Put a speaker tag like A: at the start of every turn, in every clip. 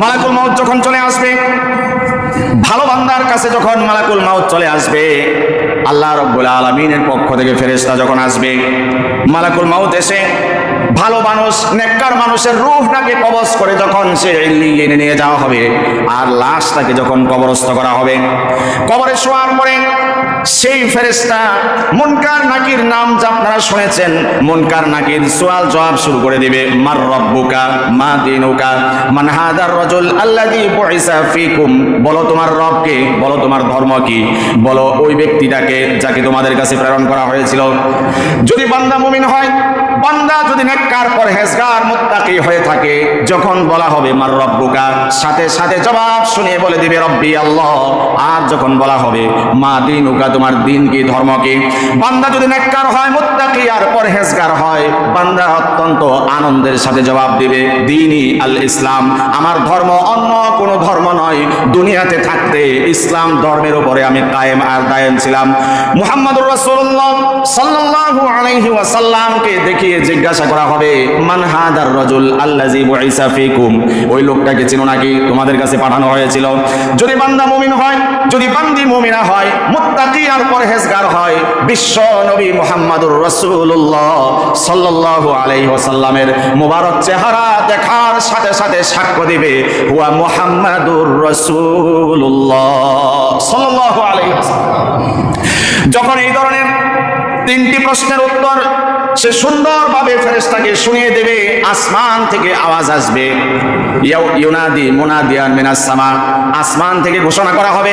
A: মালাকুল মাউত যখন চলে আসবে, ভালো বান্দার কাছে যখন মালাকুল মাউত চলে আসবে, আল্লাহ রব্বুল আলমিনের পক্ষ থেকে ফেরেশতা যখন আসবে, মালাকুল মাউত এসে ভালো মানুষ, নেককার মানুষের রূহটাকে কবজ করে যখন সে এনে নিয়ে যাওয়া হবে? আর লাশটাকে যখন কবরস্থ করা হবে? কবরে শোয়ার পরে সেই ফেরেশতা মুনকার নাকির নাম যা আপনারা শুনেছেন, মুনকার নাকির সোয়াল জবাব শুরু করে দিবে, মার রব্বুকা, মা দিনুকা, মান হাদার রাজুল আল্লাযী বুইসা ফীকুম। বলো তোমার রবকে, বলো তোমার ধর্ম কি? বলো ওই ব্যক্তিটাকে যাকে তোমাদের কাছে প্রেরণ করা হয়েছিল। যদি বান্দা মুমিন হয়, বান্দা যদি নেককার পরহেজগার মুত্তাকি হয়ে থাকে। যখন বলা হবে, মার রব্বুকা? সাথে সাথে জবাব শুনে বলে দিবে, রব্বি আল্লাহ। আর যখন বলা হবে, মা দিনুকা, তোমার দিন কি, ধর্ম কি? বান্দা যদি নেককার হয়, মুত্তাকি আর পরহেজগার হয়, বান্দা অত্যন্ত আনন্দের সাথে জবাব দিবে, দিনই আল ইসলাম আমার ধর্ম অন্য কোনো ধর্ম নয়। দুনিয়াতে থাকতে ইসলাম ধর্মের উপরে আমি কায়েম আর দায়েম ছিলাম। মুহাম্মদুর রাসূলুল্লাহ সাল্লাল্লাহু আলাইহি ওয়াসাল্লামকে দেখিয়ে জিজ্ঞাসা করা হবে, মান হাদার রাজুল আল্লাযী বুইসা ফীকুম। ওই লোকটাকে চিনো নাকি? তোমাদের কাছে পাঠানো হয়েছিল। যদি বান্দা মুমিন হয়, যদি বান্দি মুমিনা হয়, মুত্তাকি আর পরহেজগার হয়, বিশ্ব নবী মুহাম্মদুর রাসূলুল্লাহ সাল্লাল্লাহু আলাইহি ওয়াসাল্লামের মুবারক চেহারা দেখার সাথে সাথে সাক্ষ্য দিবে, হুয়া মুহাম্মাদুর রাসূলুল্লাহ সাল্লাল্লাহু আলাইহি ওয়াসাল্লাম। যখন এই ধরনের তিনটি প্রশ্নের উত্তর সে সুন্দরভাবে ফেরেশতাকে শুনিয়ে দেবে, আসমান থেকে আওয়াজ আসবে। ইউনাদি মুনাদিয়ান মিনাস সামা, আসমান থেকে ঘোষণা করা হবে,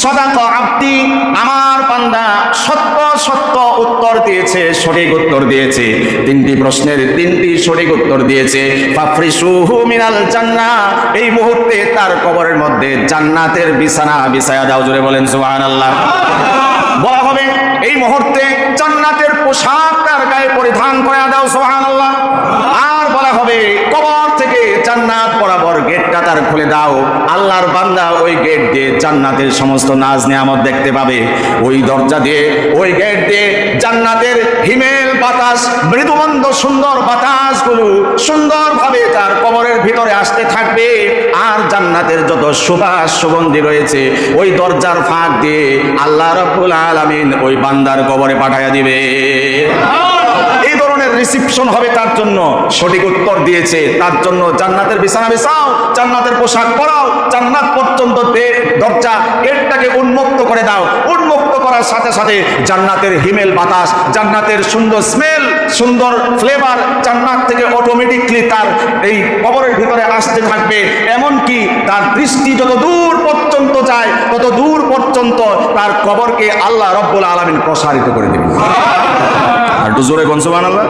A: সদাক আব্দি, আমার বান্দা সত্য সত্য উত্তর দিয়েছে, সঠিক উত্তর দিয়েছে। তিনটি প্রশ্নের তিনটি সঠিক উত্তর দিয়েছে। মিনাল জান্নাহ, এই মুহূর্তে তার কবরের মধ্যে জান্নাতের বিছানা বিছায়া দাও, জোরে বলেন সুবহানাল্লাহ। বলা হবে, এই মুহূর্তে জান্নাতের পোশাক গায়ে পরিধান করে দাও, সুবহানাল্লাহ। আর বলা হবে, কবর থেকে জান্নাত বরাবর গেটটা তার খুলে দাও। আল্লাহর বান্দা ওই গেট দিয়ে জান্নাতের সমস্ত নাজ নিয়ামত দেখতে পাবে। ওই দরজা দিয়ে, ওই গেট দিয়ে জান্নাতের হিমেল বাতাস, মৃদুমন্দ সুন্দর বাতাসগুলো সুন্দরভাবে তার কবরের ভিতরে আসতে থাকবে। আর জান্নাতের যত সুবাস সুগন্ধি রয়েছে, ওই দরজার ফাঁক দিয়ে আল্লাহ রাব্বুল আলামিন ওই বান্দার কবরে পাঠাইয়া দিবে। ধরনের রিসিপশন হবে তার জন্য। সঠিক উত্তর দিয়েছে। তার জন্য জান্নাতের বিছানা বিছাও, জান্নাতের পোশাক পরাও, জান্নাত পর্যন্ত দরজা গেটটাকে উন্মুক্ত করে দাও। উন্মুক্ত করার সাথে সাথে জান্নাতের হিমেল বাতাস, জান্নাতের সুন্দর স্মেল সুন্দর ফ্লেভার জান্নাত থেকে অটোমেটিকলি তার এই কবরের ভিতরে আসতে থাকবে। এমনকি তার দৃষ্টি যত দূর পর্যন্ত যায়, তত দূর পর্যন্ত তার কবরকে আল্লাহ রব্বুল আলমিন প্রসারিত করে দেবে একটু জোরে কনসো আল্লাহ